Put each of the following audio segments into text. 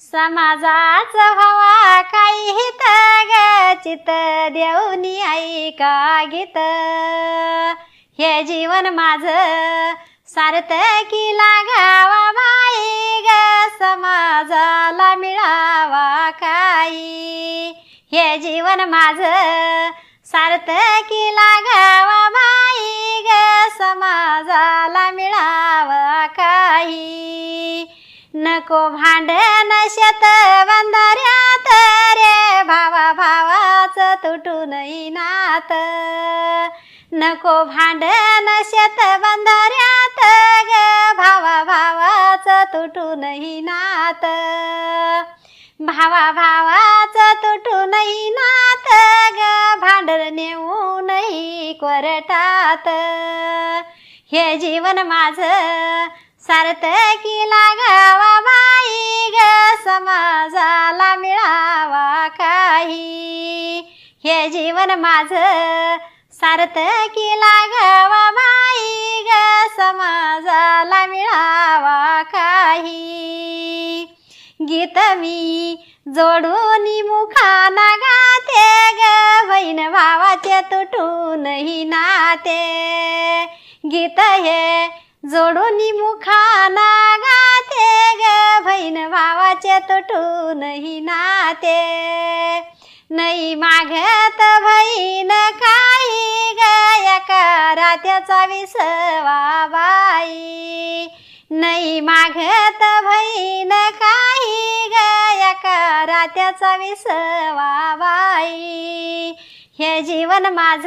समाजाच हवा काही हित ग चित देऊनी ऐका गीत? हे जीवन माझ सार्थकी लागावा माई ग समाजाला मिळावा काही? हे जीवन माझ सार्थकी बायको भांडण शेत बंधाऱ्यात रे भावा भावाच तुटूनही नात नको भांडण शेत बंधाऱ्यात ग भावा भावाच तुटूनही नात भावा भावाच तुटूनही नात ग भांडण नेऊनही कोरटात हे जीवन माझ सारत की लागा हे जीवन माझ. सार्थकी लागावा बाई ग समाजाला मिळावा काही. गीत मी जोडून मुखाना गाते ग बहीण भावाचे तुटूनही नाते. गीत हे जोडून मुखाना गाते ग बहीण भावाचे तुटूनही नाते. नाही मागत बहीण काही ग करा त्याचा विसवा बाई. नाही मागत बहीण काही ग करा त्याचा विसवा बाई. हे जीवन माझ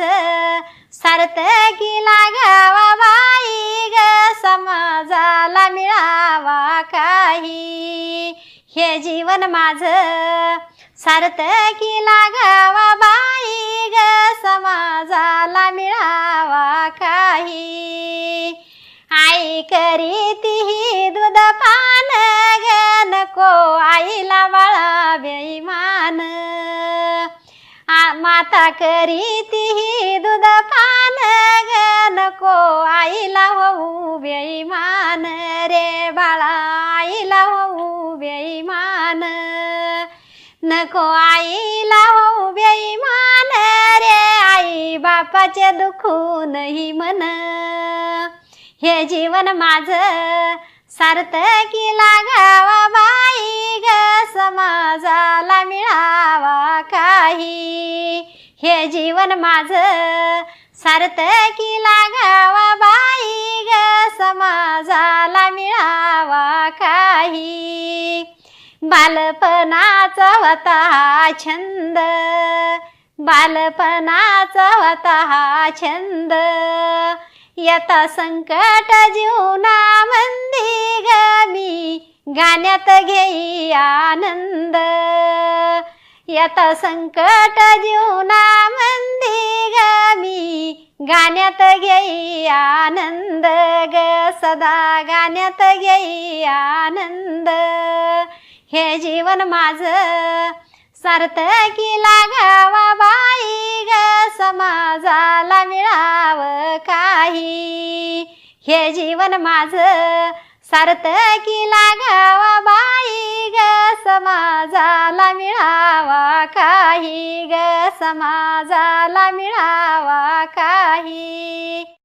सार्थकी लागावा बाई ग समाजाला मिळावा काही. हे जीवन माझं सार्थकी लागावा बाई ग समाजाला मिळावा काही. आई करी ती दूध पान ग नको आईला बाळा बेईमान आ- माता करी ती दूध पान ग नको आईला होऊ बेईमान. रे बाळा आईला होऊ बेईमान. नको आईला होऊ बेईमान रे. आई बापाचे दुखूनही मन हे जीवन माझ सार्थकी लागावा बाई ग. समाजाला मिळावा काही. हे जीवन माझ सार्थकी लागावा बाई ग. समाजाला मिळावा काही. बालपणाचा होता हा छंद. बालपणाचा होता हा छंद. येता संकट जीवना मंदी गमी गाण्यात घेई आनंद. येता संकट जीवना मंदी गमी गाण्यात घेई आनंद ग. सदा गाण्यात घेई आनंद. हे जीवन माझ. सार्थकी लागावा बाई ग समाजाला मिळाव काही. हे जीवन माझ. सार्थकी लागावा बाई ग समाजाला मिळावा काही ग समाजाला मिळावा काही.